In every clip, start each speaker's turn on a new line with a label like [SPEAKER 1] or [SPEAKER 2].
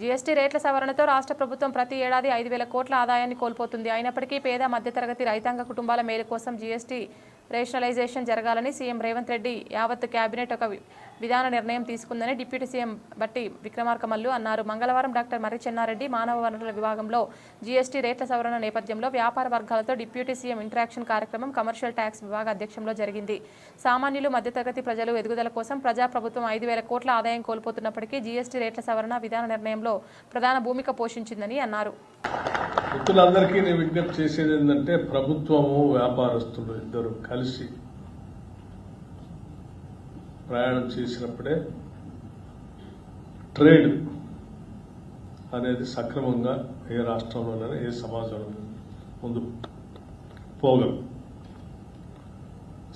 [SPEAKER 1] GST రేట్ల సవరణతో రాష్ట్ర ప్రభుత్వం ప్రతి ఏడాది ఐదు వేల కోట్ల ఆదాయాన్ని కోల్పోతుంది. అయినప్పటికీ పేద మధ్యతరగతి రైతాంగ కుటుంబాల మేలు కోసం జీఎస్టీ రేషనలైజేషన్ జరగాలని సీఎం రేవంత్ రెడ్డి యావత్ కేబినెట్ ఒక విధాన నిర్ణయం తీసుకుందని డిప్యూటీ సీఎం బట్టి విక్రమార్క మల్లు అన్నారు. మంగళవారం డాక్టర్ మర్రి చెన్నారెడ్డి మానవ వనరుల విభాగంలో జీఎస్టీ రేట్ల సవరణ నేపథ్యంలో వ్యాపార వర్గాలతో డిప్యూటీ సీఎం ఇంటరాక్షన్ కార్యక్రమం కమర్షియల్ ట్యాక్స్ విభాగ అధ్యక్షంలో జరిగింది. సామాన్యులు మధ్యతరగతి ప్రజలు ఎదుగుదల కోసం ప్రజాప్రభుత్వం ఐదు వేల కోట్ల ఆదాయం కోల్పోతున్నప్పటికీ జీఎస్టీ రేట్ల సవరణ విధాన నిర్ణయంలో ప్రధాన భూమిక పోషించిందని అన్నారు.
[SPEAKER 2] నేను విజ్ఞప్తి చేసేది ఏంటంటే ప్రభుత్వము వ్యాపారస్తులు ఇద్దరు కలిసి ప్రయాణం చేసినప్పుడే ట్రేడ్ అనేది సక్రమంగా ఏ రాష్ట్రంలోనైనా ఏ సమాజంలో ముందు పోగలం.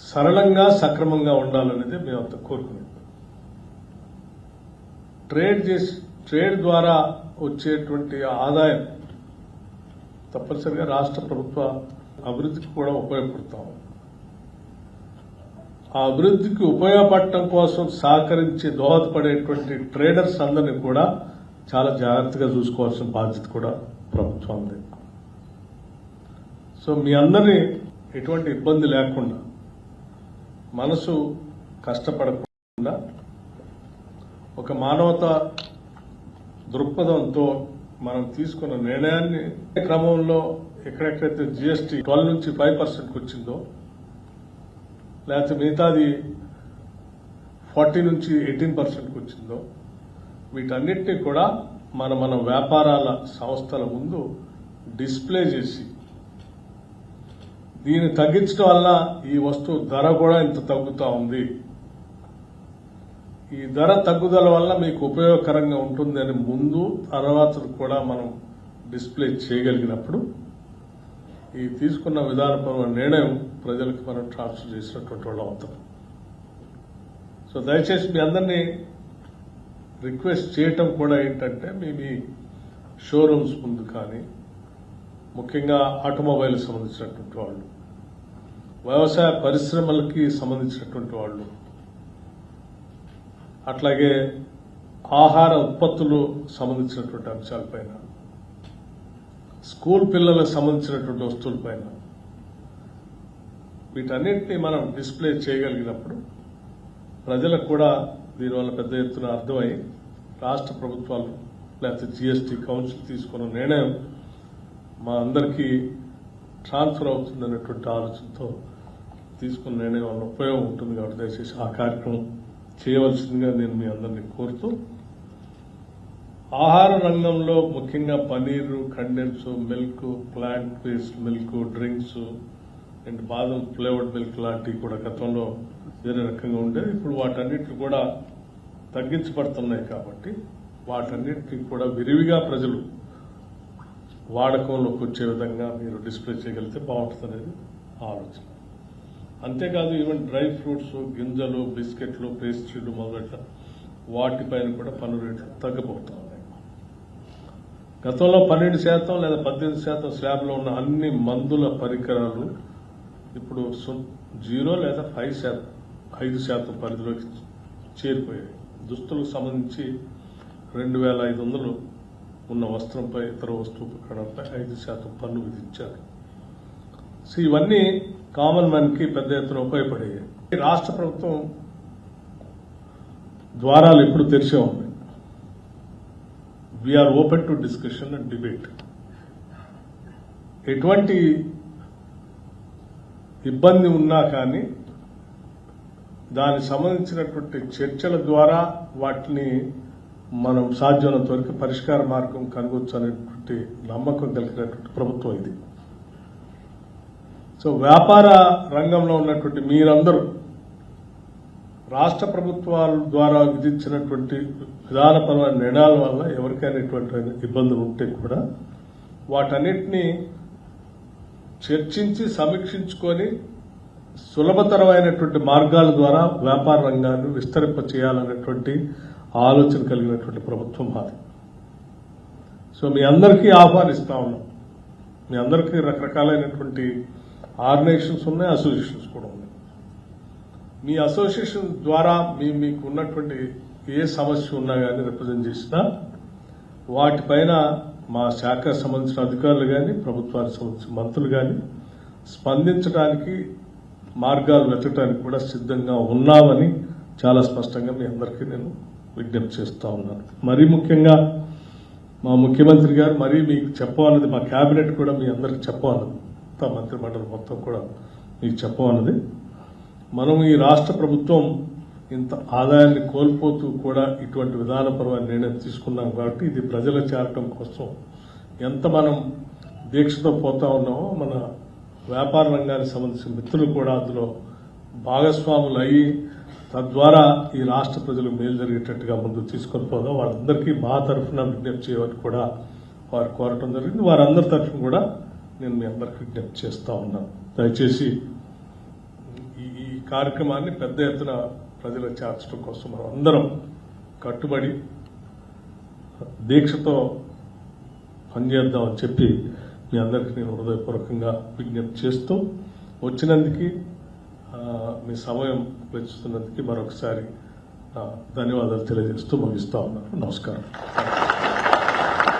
[SPEAKER 2] సరళంగా సక్రమంగా ఉండాలనేది మేము అంత కోరుకున్నాం ట్రేడ్ చేసి ట్రేడ్ ద్వారా వచ్చేటువంటి ఆదాయం తప్పనిసరిగా రాష్ట్ర ప్రభుత్వ అభివృద్ధికి కూడా ఉపయోగపడతాము ఆ అభివృద్ధికి ఉపయోగపడటం కోసం సహకరించి దోహదపడేటువంటి ట్రేడర్స్ అందరినీ కూడా చాలా జాగ్రత్తగా చూసుకోవాల్సిన బాధ్యత కూడా ప్రభుత్వం ఉంది సో మీ అందరినీ ఎటువంటి ఇబ్బంది లేకుండా మనసు కష్టపడకుండా ఒక మానవత దృక్పథంతో మనం తీసుకున్న నిర్ణయాన్ని క్రమంలో ఎక్కడెక్కడైతే జిఎస్టీ ట్వెల్వ్ నుంచి ఫైవ్ పర్సెంట్కి వచ్చిందో లేకపోతే మిగతాది ఫార్టీ నుంచి ఎయిటీన్ పర్సెంట్కి వచ్చిందో వీటన్నిటినీ కూడా మన మన వ్యాపారాల సంస్థల ముందు డిస్ప్లే చేసి దీన్ని తగ్గించడం వల్ల ఈ వస్తువు ధర కూడా ఇంత తగ్గుతూ ఉంది. ఈ ధర తగ్గుదల వల్ల మీకు ఉపయోగకరంగా ఉంటుంది అని ముందు తర్వాత కూడా మనం డిస్ప్లే చేయగలిగినప్పుడు ఈ తీసుకున్న విధానపరమైన నిర్ణయం ప్రజలకు మనం ట్రాన్స్ఫర్ చేసినటువంటి వాళ్ళు అవుతాం. సో దయచేసి మీ అందరినీ రిక్వెస్ట్ చేయటం కూడా ఏంటంటే మీ మీ షోరూమ్స్ ముందు కానీ ముఖ్యంగా ఆటోమొబైల్ సంబంధించినటువంటి వాళ్ళు వ్యవసాయ పరిశ్రమలకి సంబంధించినటువంటి వాళ్ళు అట్లాగే ఆహార ఉత్పత్తులు సంబంధించినటువంటి అంశాలపైన స్కూల్ పిల్లలకు సంబంధించినటువంటి వస్తువులపైన వీటన్నింటినీ మనం డిస్ప్లే చేయగలిగినప్పుడు ప్రజలకు కూడా దీనివల్ల పెద్ద ఎత్తున అర్థమై రాష్ట్ర ప్రభుత్వాలు లేకపోతే జిఎస్టీ కౌన్సిల్ తీసుకున్న నిర్ణయం మా అందరికీ ట్రాన్స్ఫర్ అవుతుందనేటువంటి ఆలోచనతో తీసుకున్న నిర్ణయం వల్ల ఉపయోగం ఉంటుంది కాబట్టి దయచేసి ఆ కార్యక్రమం చేయవలసిందిగా నేను మీ అందరినీ కోరుతూ ఆహార రంగంలో ముఖ్యంగా paneer condense milk plant based milk drinks and badam flavoured milk లాంటివి కూడా గతంలో వేరే రకంగా ఉండేది ఇప్పుడు వాటన్నిటిని కూడా తగ్గించబడుతున్నాయి కాబట్టి వాటన్నిటిని కూడా విరివిగా ప్రజలు వాడకంలోకి వచ్చే విధంగా మీరు డిస్ప్లే చేయగలిగితే బాగుంటుంది అనేది ఆలోచన. అంతేకాదు ఈవెన్ డ్రై ఫ్రూట్స్ గింజలు బిస్కెట్లు పేస్ట్రీలు మొదలైన వాటిపైన కూడా పన్ను రేట్లు తగ్గిపోతా గతంలో పన్నెండు శాతం లేదా పద్దెనిమిది శాతం స్లాబ్లో ఉన్న అన్ని మందుల పరికరాలు ఇప్పుడు జీరో లేదా ఫైవ్ శాతం ఐదు శాతం పరిధిలోకి చేరిపోయాయి. దుస్తులకు సంబంధించి రెండు వేల ఐదు వందలు ఉన్న వస్త్రంపై ఇతర వస్తువుపై ఐదు శాతం పన్ను విధించారు. సో ఇవన్నీ కామన్ మ్యాన్కి పెద్ద ఎత్తున ఉపయోగపడేవి. రాష్ట్ర ప్రభుత్వం ద్వారాలు ఎప్పుడు తెరిచే ఉన్నాయి? We are open to discussion and debate ఎటువంటి ఇబ్బంది ఉన్నా కానీ దానికి సంబంధించినటువంటి చర్చల ద్వారా వాటిని మనం సాధ్యమైనంత వరకు పరిష్కార మార్గం కనుగొచ్చు అనేటువంటి నమ్మకం కలిగినటువంటి ప్రభుత్వం ఇది. సో వ్యాపార రంగంలో ఉన్నటువంటి మీరందరూ రాష్ట్ర ప్రభుత్వాల ద్వారా విధించినటువంటి విధానపరమైన నిర్ణయాల వల్ల ఎవరికైనాటువంటి ఇబ్బందులు ఉంటే కూడా వాటన్నిటినీ చర్చించి సమీక్షించుకొని సులభతరమైనటువంటి మార్గాల ద్వారా వ్యాపార రంగాన్ని విస్తరింప చేయాలనేటువంటి ఆలోచన కలిగినటువంటి ప్రభుత్వం మాది. సో మీ అందరికీ ఆహ్వానిస్తా ఉన్నాం. మీ అందరికీ రకరకాలైనటువంటి ఆర్గనైజేషన్స్ ఉన్నాయి అసోసియేషన్స్ కూడా ఉన్నాయి. మీ అసోసియేషన్ ద్వారా మీ మీకు ఉన్నటువంటి ఏ సమస్య ఉన్నా కానీ రిప్రజెంట్ చేసినా వాటిపైన మా శాఖకు సంబంధించిన అధికారులు కానీ ప్రభుత్వానికి సంబంధించిన మంత్రులు కానీ స్పందించడానికి మార్గాలు వెతకడానికి కూడా సిద్ధంగా ఉన్నామని చాలా స్పష్టంగా మీ అందరికీ నేను విజ్ఞప్తి చేస్తూ ఉన్నాను. మరీ ముఖ్యంగా మా ముఖ్యమంత్రి గారు మరీ మీకు చెప్పమన్నది మా కేబినెట్ కూడా మీ అందరికి చెప్పమన్నది మొత్తం మంత్రిమండలి మొత్తం కూడా మీకు చెప్పమన్నది మనం ఈ రాష్ట్ర ప్రభుత్వం ఇంత ఆదాయాన్ని కోల్పోతూ కూడా ఇటువంటి విధానపరమైన నిర్ణయం తీసుకున్నాం కాబట్టి ఇది ప్రజల చేరటం కోసం ఎంత మనం దీక్షతో పోతా ఉన్నామో మన వ్యాపార రంగానికి సంబంధించిన మిత్రులు కూడా అందులో భాగస్వాములు అయ్యి తద్వారా ఈ రాష్ట్ర ప్రజలు మేలు జరిగేటట్టుగా ముందు తీసుకొని పోదాం. వారందరికీ మా తరఫున విజ్ఞప్తి చేయమని కూడా వారు కోరటం జరిగింది. వారందరి తరఫున కూడా నేను మీ అందరికి విజ్ఞప్తి చేస్తూ ఉన్నాను. దయచేసి కార్యక్రమాన్ని పెద్ద ఎత్తున ప్రజలు చేర్చడం కోసం మనం అందరం కట్టుబడి దీక్షతో పనిచేద్దామని చెప్పి మీ అందరికీ నేను హృదయపూర్వకంగా విజ్ఞప్తి చేస్తూ వచ్చినందుకు మీ సమయం వెచ్చిస్తున్నందుకు మరొకసారి ధన్యవాదాలు తెలియజేస్తూ ముగిస్తా ఉన్నాను. నమస్కారం.